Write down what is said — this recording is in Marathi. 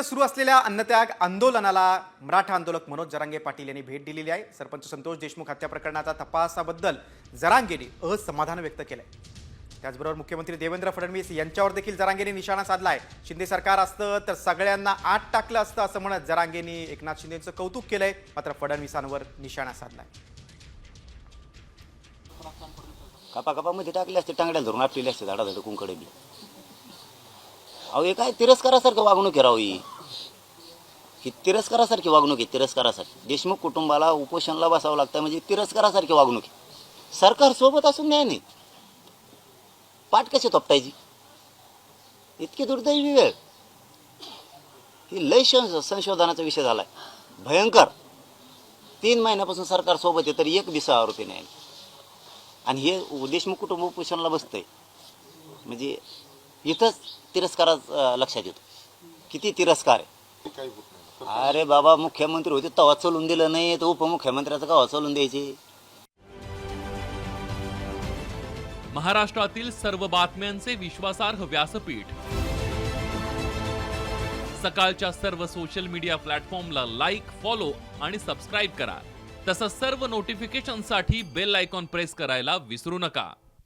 इथं सुरू असलेल्या अन्नत्याग आंदोलनाला मराठा आंदोलक मनोज जरांगे पाटील यांनी भेट दिलेली आहे. सरपंच संतोष देशमुख हत्या प्रकरणाचा तपासाबद्दल जरांगेने असमाधान व्यक्त केलंय. त्याचबरोबर मुख्यमंत्री देवेंद्र फडणवीस यांच्यावर देखील जरांगेने निशाणा साधलाय. शिंदे सरकार असतं तर सगळ्यांना आत टाकलं असतं असं म्हणत जरांगेने एकनाथ शिंदेचं कौतुक केलंय. मात्र फडणवीसांवर निशाणा साधलाय. कपा कपामध्ये टाकले असते टांगड्या धरून आपलेले असते झाडा कुंकडे बी अहो हे काय तिरस्कारासारखं वागणूक आहे राव ही? ही तिरस्कारासारखी वागणूक आहे तिरस्कारासारखी. देशमुख कुटुंबाला उपोषणला बसावं लागतं म्हणजे तिरस्कारासारखी वागणूक आहे. सरकार सोबत असून न्याय नाही. पाठ कशी तोपटायची इतकी दुर्दैवी वेळ. ही लय संशोधनाचा विषय झालाय. भयंकर. तीन महिन्यापासून सरकार सोबत आहे तरी एक दिसा आरोपी नाही. आणि हे देशमुख कुटुंब उपोषणाला बसतंय. म्हणजे इथंच तिरस्कारा लक्षात येतो. किती तिरस्कार आहे. अरे बाबा मुख्यमंत्री होते तेव्हा चलून दिलं नाही. तर उपमुख्यमंत्र्याचं का चलून द्यायचे? महाराष्ट्रातील सर्व बातम्यांचे विश्वासार्ह व्यासपीठ. सकाळच्या सर्व सोशल मीडिया प्लॅटफॉर्मला लाईक फॉलो आणि सबस्क्राईब करा. तसंच सर्व नोटिफिकेशनसाठी बेल आयकॉन प्रेस करायला विसरू नका.